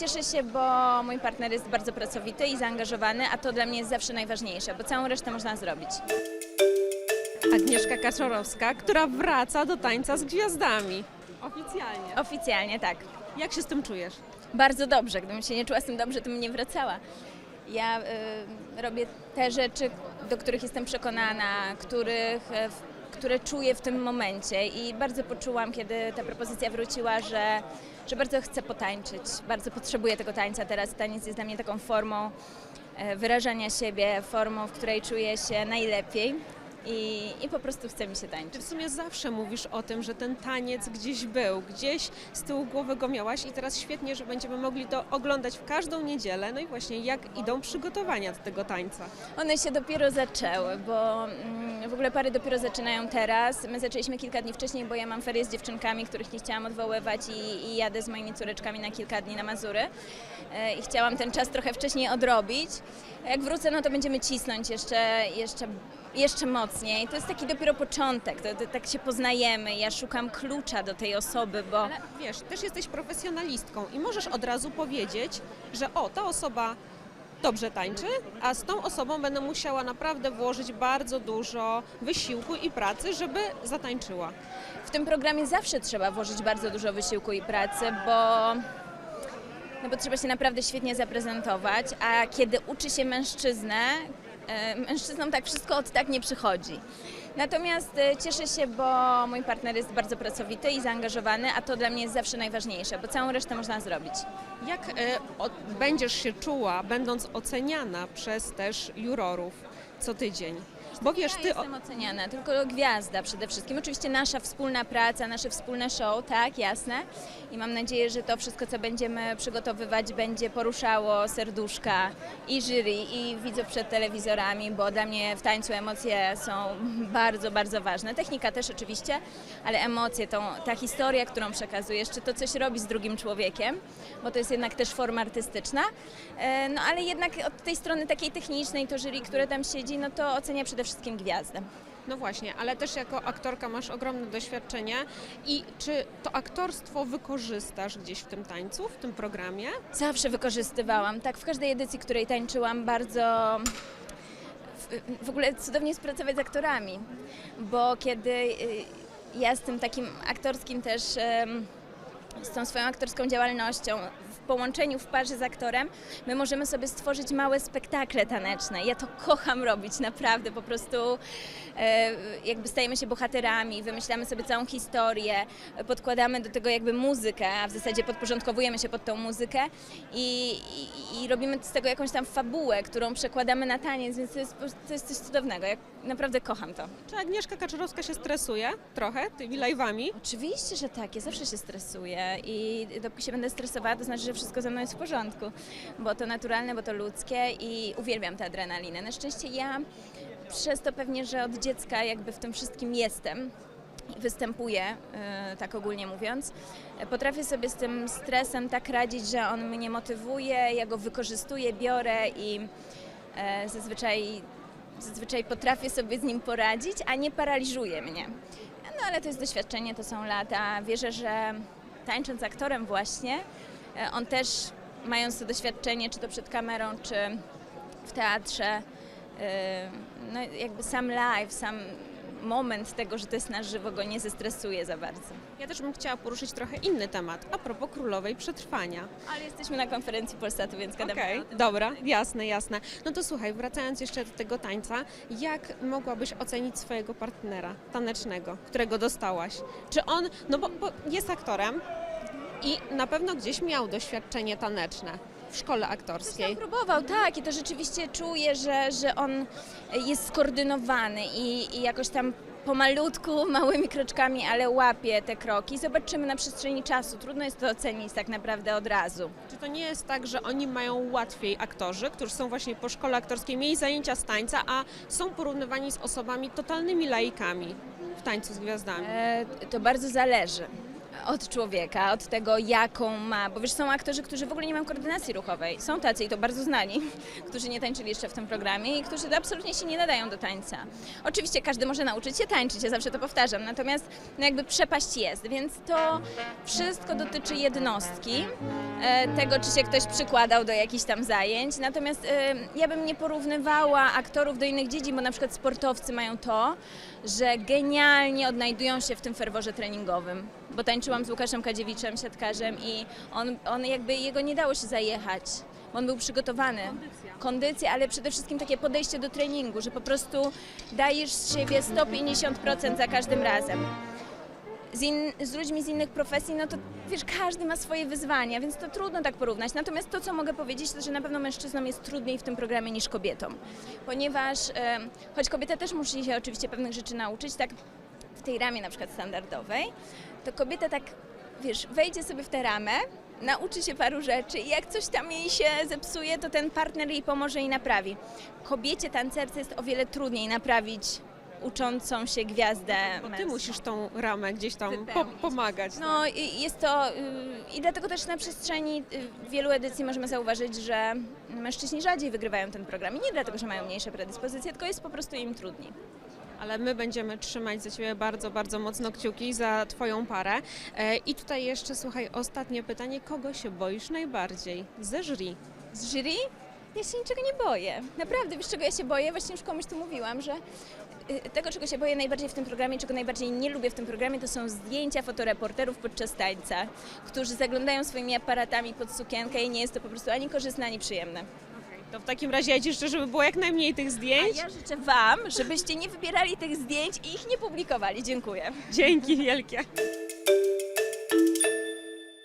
cieszę się, bo mój partner jest bardzo pracowity i zaangażowany, a to dla mnie jest zawsze najważniejsze, bo całą resztę można zrobić. Agnieszka Kaczorowska, która wraca do tańca z gwiazdami. Oficjalnie. Oficjalnie tak. Jak się z tym czujesz? Bardzo dobrze. Gdybym się nie czuła z tym dobrze, to bym nie wracała. Ja y, robię te rzeczy, do których jestem przekonana, których, y, które czuję w tym momencie i bardzo poczułam, kiedy ta propozycja wróciła, że, że bardzo chcę potańczyć. Bardzo potrzebuję tego tańca teraz. Taniec jest dla mnie taką formą e, wyrażania siebie, formą, w której czuję się najlepiej i, i po prostu chce mi się tańczyć. Ty w sumie zawsze mówisz o tym, że ten taniec gdzieś był, gdzieś z tyłu głowy go miałaś i teraz świetnie, że będziemy mogli to oglądać w każdą niedzielę. No i właśnie jak idą przygotowania do tego tańca. One się dopiero zaczęły, bo mm, w ogóle pary dopiero zaczynają teraz. My zaczęliśmy kilka dni wcześniej, bo ja mam ferie z dziewczynkami, których nie chciałam odwoływać i, i jadę z moimi córeczkami na kilka dni na Mazury. E, I chciałam ten czas trochę wcześniej odrobić. Jak wrócę, no to będziemy cisnąć jeszcze, jeszcze, jeszcze mocniej. To jest taki dopiero początek, to, to, tak się poznajemy. Ja szukam klucza do tej osoby, bo... Ale wiesz, też jesteś profesjonalistką i możesz od razu powiedzieć, że o, ta osoba dobrze tańczy, a z tą osobą będę musiała naprawdę włożyć bardzo dużo wysiłku i pracy, żeby zatańczyła. W tym programie zawsze trzeba włożyć bardzo dużo wysiłku i pracy, bo, no bo trzeba się naprawdę świetnie zaprezentować, a kiedy uczy się mężczyznę, mężczyznom tak wszystko od tak nie przychodzi. Natomiast e, cieszę się, bo mój partner jest bardzo pracowity i zaangażowany, a to dla mnie jest zawsze najważniejsze, bo całą resztę można zrobić. Jak e, będziesz się czuła, będąc oceniana przez też jurorów co tydzień? Bo wiesz, ty... Jestem oceniana, tylko gwiazda przede wszystkim. Oczywiście nasza wspólna praca, nasze wspólne show, tak, jasne. I mam nadzieję, że to wszystko, co będziemy przygotowywać, będzie poruszało serduszka i jury, i widzów przed telewizorami, bo dla mnie w tańcu emocje są bardzo, bardzo ważne. Technika też oczywiście, ale emocje, tą, ta historia, którą przekazujesz, czy to coś robi z drugim człowiekiem, bo to jest jednak też forma artystyczna. E, No ale jednak od tej strony takiej technicznej, to jury, które tam siedzi, no to ocenia przede wszystkim gwiazdę. no właśnie, ale też jako aktorka masz ogromne doświadczenie i czy to aktorstwo wykorzystasz gdzieś w tym tańcu, w tym programie? Zawsze wykorzystywałam. Tak, w każdej edycji, której tańczyłam, bardzo. W, ogóle cudownie jest pracować z aktorami, bo kiedy y, ja z tym takim aktorskim też, z tą swoją aktorską działalnością, w połączeniu w parze z aktorem, my możemy sobie stworzyć małe spektakle taneczne. Ja to kocham robić, naprawdę, po prostu e, jakby stajemy się bohaterami, wymyślamy sobie całą historię, podkładamy do tego jakby muzykę, a w zasadzie podporządkowujemy się pod tą muzykę i, i, i robimy z tego jakąś tam fabułę, którą przekładamy na taniec, więc to jest, to jest coś cudownego. Ja naprawdę kocham to. Czy Agnieszka Kaczorowska się stresuje trochę tymi live'ami? Oczywiście, że tak. Ja zawsze się stresuję i dopóki się będę stresowała, to znaczy, że wszystko ze mną jest w porządku, bo to naturalne, bo to ludzkie i uwielbiam tę adrenalinę. Na szczęście ja przez to pewnie, że od dziecka jakby w tym wszystkim jestem, yy, tak ogólnie mówiąc, potrafię sobie z tym stresem tak radzić, że on mnie motywuje, ja go wykorzystuję, biorę i e, zazwyczaj, zazwyczaj potrafię sobie z nim poradzić, a nie paraliżuje mnie. No ale to jest doświadczenie, to są lata. Wierzę, że tańcząc aktorem właśnie, e, on też mając to doświadczenie, czy to przed kamerą, czy w teatrze, e, no jakby sam live, sam moment tego, że to jest na żywo, go nie zestresuje za bardzo. Ja też bym chciała poruszyć trochę inny temat, a propos królowej przetrwania. Ale jesteśmy na konferencji Polsatu, więc gadamy Okej, o tym. dobra, jasne, jasne. No to słuchaj, wracając jeszcze do tego tańca, jak mogłabyś ocenić swojego partnera tanecznego, którego dostałaś? Czy on, no bo, bo jest aktorem i na pewno gdzieś miał doświadczenie taneczne w szkole aktorskiej. Próbował, tak, i to rzeczywiście czuję, że, że on jest skoordynowany i, i jakoś tam pomalutku, małymi kroczkami, ale łapie te kroki. Zobaczymy na przestrzeni czasu. Trudno jest to ocenić tak naprawdę od razu. Czy to nie jest tak, że oni mają łatwiej aktorzy, którzy są właśnie po szkole aktorskiej, mieli zajęcia z tańca, a są porównywani z osobami totalnymi laikami w tańcu z gwiazdami? E, to bardzo zależy. Od człowieka, od tego, jaką ma, bo wiesz, są aktorzy, którzy w ogóle nie mają koordynacji ruchowej. Są tacy i to bardzo znani, którzy nie tańczyli jeszcze w tym programie i którzy absolutnie się nie nadają do tańca. Oczywiście każdy może nauczyć się tańczyć, ja zawsze to powtarzam, natomiast no jakby przepaść jest, więc to wszystko dotyczy jednostki, e, tego, czy się ktoś przykładał do jakichś tam zajęć. Natomiast e, ja bym nie porównywała aktorów do innych dziedzin, bo na przykład sportowcy mają to, że genialnie odnajdują się w tym ferworze treningowym. Bo tańczyłam z Łukaszem Kadziewiczem, siatkarzem i on, on jakby jego nie dało się zajechać. On był przygotowany. Kondycja. Kondycja, ale przede wszystkim takie podejście do treningu, że po prostu dajesz z siebie 150% za każdym razem z, in, z ludźmi z innych profesji, no to wiesz, każdy ma swoje wyzwania, więc to trudno tak porównać. Natomiast to, co mogę powiedzieć, to że na pewno mężczyznom jest trudniej w tym programie niż kobietom, ponieważ e, choć kobieta też musi się oczywiście pewnych rzeczy nauczyć, tak w tej ramie na przykład standardowej, to kobieta tak, wiesz, wejdzie sobie w tę ramę, nauczy się paru rzeczy i jak coś tam jej się zepsuje, to ten partner jej pomoże i naprawi. Kobiecie tancerce jest o wiele trudniej naprawić uczącą się gwiazdę Bo ty męską. musisz tą ramę gdzieś tam po, Wypełnić. pomagać. No i jest to y, i dlatego też na przestrzeni y, wielu edycji możemy zauważyć, że mężczyźni rzadziej wygrywają ten program i nie dlatego, że mają mniejsze predyspozycje, tylko jest po prostu im trudniej. Ale my będziemy trzymać za Ciebie bardzo, bardzo mocno kciuki za Twoją parę. E, I tutaj jeszcze, słuchaj, ostatnie pytanie. Kogo się boisz najbardziej? Ze jury. Z jury? Ja się niczego nie boję. Naprawdę, wiesz czego ja się boję? Właśnie już komuś tu mówiłam, że y, tego, czego się boję najbardziej w tym programie, czego najbardziej nie lubię w tym programie, to są zdjęcia fotoreporterów podczas tańca, którzy zaglądają swoimi aparatami pod sukienkę i nie jest to po prostu ani korzystne, ani przyjemne. To w takim razie ja Ci życzę, żeby było jak najmniej tych A zdjęć. ja życzę Wam, żebyście nie wybierali tych zdjęć i ich nie publikowali. Dziękuję. Dzięki wielkie.